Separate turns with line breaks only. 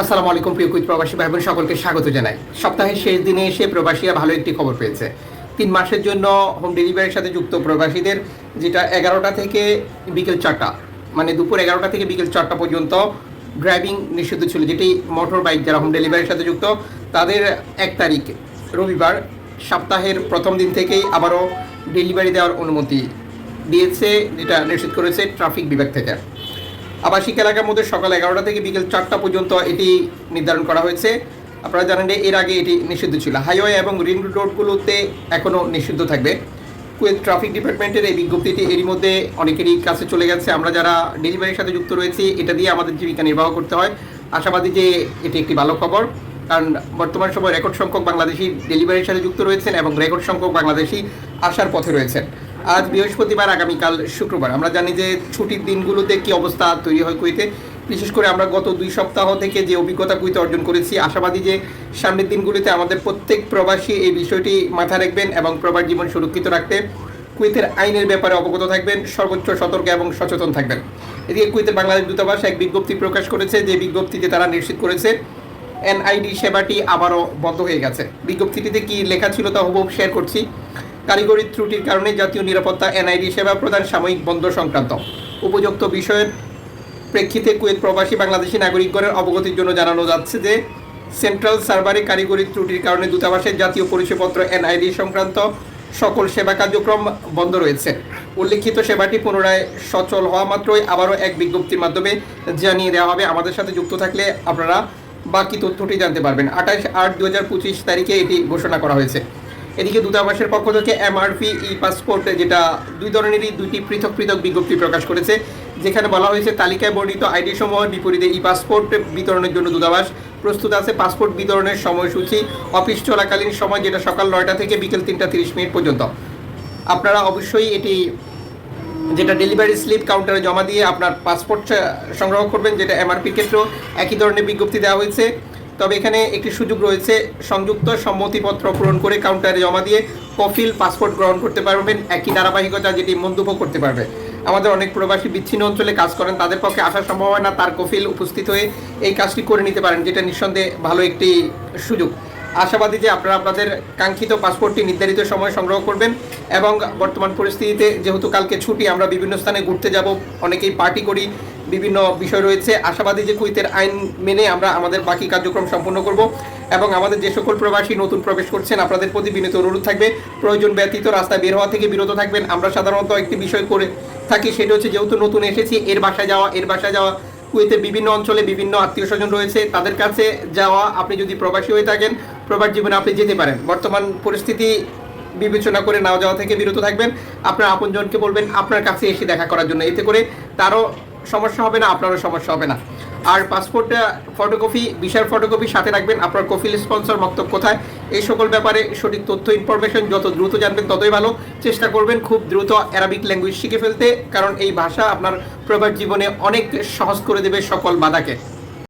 আসসালামু আলাইকুম, প্রিয় কুইত প্রবাসী ভাই বোন সকলকে স্বাগত জানাই। সপ্তাহের শেষ দিনে এসে প্রবাসীরা ভালো একটি খবর পেয়েছে। তিন মাসের জন্য হোম ডেলিভারির সাথে যুক্ত প্রবাসীদের, যেটা এগারোটা থেকে বিকেল চারটা মানে দুপুর এগারোটা থেকে বিকেল চারটা পর্যন্ত ড্রাইভিং নিষিদ্ধ ছিল, যেটি মোটর বাইক যারা হোম ডেলিভারির সাথে যুক্ত, তাদের এক তারিখ, রবিবার, সপ্তাহের প্রথম দিন থেকেই আবারও ডেলিভারি দেওয়ার অনুমতি দিয়েছে, যেটা নিশ্চিত করেছে ট্রাফিক বিভাগ থেকে। আবাসিক এলাকার মধ্যে সকাল এগারোটা থেকে বিকেল চারটা পর্যন্ত এটি নির্ধারণ করা হয়েছে। আপনারা জানেন যে এর আগে এটি নিষিদ্ধ ছিল। হাইওয়ে এবং রিং রোডগুলোতে এখনও নিষিদ্ধ থাকবে। কুয়েত ট্রাফিক ডিপার্টমেন্টের এই বিজ্ঞপ্তিটি এরই মধ্যে অনেকেরই কাছে চলে গেছে। আমরা যারা ডেলিভারির সাথে যুক্ত রয়েছি, এটা দিয়ে আমাদের জীবিকা নির্বাহ করতে হয়। আশাবাদী যে এটি একটি ভালো খবর। কারণ বর্তমান সময় রেকর্ড সংখ্যক বাংলাদেশি ডেলিভারির সাথে যুক্ত রয়েছেন এবং রেকর্ড সংখ্যক বাংলাদেশি আসার পথে রয়েছেন। আজ বৃহস্পতিবার, আগামীকাল শুক্রবার। আমরা জানি যে ছুটির দিনগুলোতে কি অবস্থা তৈরি হয় কুইতে বিশেষ করে আমরা গত দুই সপ্তাহ থেকে যে অভিজ্ঞতা কুইতে অর্জন করেছি, আশাবাদী যে সামনের দিনগুলিতে আমাদের প্রত্যেক প্রবাসী এই বিষয়টি মাথায় রাখবেন এবং প্রবাস জীবন সুরক্ষিত রাখতে কুয়েতের আইনের ব্যাপারে অবগত থাকবেন, সর্বোচ্চ সতর্ক এবং সচেতন থাকবেন। এদিকে কুয়েতের বাংলাদেশ দূতাবাস এক বিজ্ঞপ্তি প্রকাশ করেছে, যে বিজ্ঞপ্তিতে তারা নিশ্চিত করেছে, এনআইডি সেবাটি আবারও বন্ধ হয়ে গেছে। বিজ্ঞপ্তিটিতে কি লেখা ছিল তা হুবহু শেয়ার করছি। কারিগরি ত্রুটির কারণে জাতীয় নিরাপত্তা, এনআইডি, সেবা প্রদান, সাময়িক বন্ধ সংক্রান্ত। উপযুক্ত বিষয়ের প্রেক্ষিতে কুয়েত প্রবাসী বাংলাদেশি নাগরিকগণের অবগতির জন্য জানানো যাচ্ছে যে, সেন্ট্রাল সার্ভারে কারিগরি ত্রুটির কারণে দূতাবাসের জাতীয় পরিচয়পত্র, এনআইডি সংক্রান্ত সকল সেবা কার্যক্রম বন্ধ রয়েছে। উল্লেখিত সেবাটি পুনরায় সচল হওয়া মাত্রই আবারও এক বিজ্ঞপ্তির মাধ্যমে জানিয়ে দেওয়া হবে। আমাদের সাথে যুক্ত থাকলে আপনারা বাকি তথ্যটি জানতে পারবেন। আঠাশ আট দু তারিখে এটি ঘোষণা করা হয়েছে। এদিকে দূতাবাসের পক্ষ থেকে এমআরপি ই পাসপোর্ট, যেটা দুই ধরনেরই, দুইটি পৃথক পৃথক বিজ্ঞপ্তি প্রকাশ করেছে। যেখানে বলা হয়েছে, তালিকায় বর্ণিত আইডি সমূহের বিপরীতে ই পাসপোর্ট বিতরণের জন্য দূতাবাস প্রস্তুত আছে। পাসপোর্ট বিতরণের সময়সূচি অফিস চলাকালীন সময়, যেটা সকাল নয়টা থেকে বিকেল তিনটা তিরিশ মিনিট পর্যন্ত। আপনারা অবশ্যই এটি, যেটা ডেলিভারি স্লিপ কাউন্টারে জমা দিয়ে আপনার পাসপোর্ট সংগ্রহ করবেন, যেটা এমআরপির ক্ষেত্রেও একই ধরনের বিজ্ঞপ্তি দেওয়া হয়েছে। তবে এখানে একটি সুযোগ রয়েছে, সংযুক্ত সম্মতিপত্র পূরণ করে কাউন্টারে জমা দিয়ে কফিল পাসপোর্ট গ্রহণ করতে পারবেন, একই ধারাবাহিকতা যেটি মন্তব্য করতে পারবে। আমাদের অনেক প্রবাসী বিচ্ছিন্ন অঞ্চলে কাজ করেন, তাদের পক্ষে আসা সম্ভব হয় না তার কফিল উপস্থিত হয়ে এই কাজটি করে নিতে পারেন, যেটা নিঃসন্দেহে ভালো একটি সুযোগ। আশাবাদী যে আপনারা আপনাদের কাঙ্ক্ষিত পাসপোর্টটি নির্ধারিত সময় সংগ্রহ করবেন এবং বর্তমান পরিস্থিতিতে যেহেতু কালকে ছুটি, আমরা বিভিন্ন স্থানে ঘুরতে যাব, অনেকেই পার্টি করি বিভিন্ন বিষয় রয়েছে। আশাবাদী যে কুইতের আইন মেনে আমরা আমাদের বাকি কার্যক্রম সম্পন্ন করব এবং আমাদের যে সকল প্রবাসী নতুন প্রবেশ করছেন, আপনাদের প্রতি বিনীত অনুরোধ থাকবে। প্রয়োজন ব্যতীত রাস্তায় বের হওয়া থেকে বিরত থাকবেন। আমরা সাধারণত একটি বিষয় করে থাকি, সেটা হচ্ছে যেহেতু নতুন এসেছি, এর বাসায় যাওয়া, এর বাসায় যাওয়া। কুয়েতের বিভিন্ন অঞ্চলে বিভিন্ন আত্মীয় স্বজন রয়েছে। তাদের কাছে যাওয়া, আপনি যদি প্রবাসী হয়ে থাকেন, প্রবাস জীবনে আপনি যেতে পারেন। বর্তমান পরিস্থিতি বিবেচনা করে নাও যাওয়া থেকে বিরত থাকবেন। আপনার আপনজনকে বলবেন, আপনার কাছে এসে দেখা করার জন্য। এতে করে তারও সমস্যা হবে না, আপনারও সমস্যা হবে না। আর পাসপোর্টটা ফটোকপি বিশাল ফটোকপি সাথে রাখবেন। আপনার কফিল স্পন্সর বক্তব্য কোথায়? এই সকল ব্যাপারে সঠিক তথ্য ইনফরমেশন যত দ্রুত জানবেন ততই ভালো। চেষ্টা করবেন খুব দ্রুত অ্যারাবিক ল্যাঙ্গুয়েজ শিখে ফেলতে, কারণ এই ভাষা আপনার প্রবাস জীবনে অনেক সহজ করে দেবে সকল বাধাকে।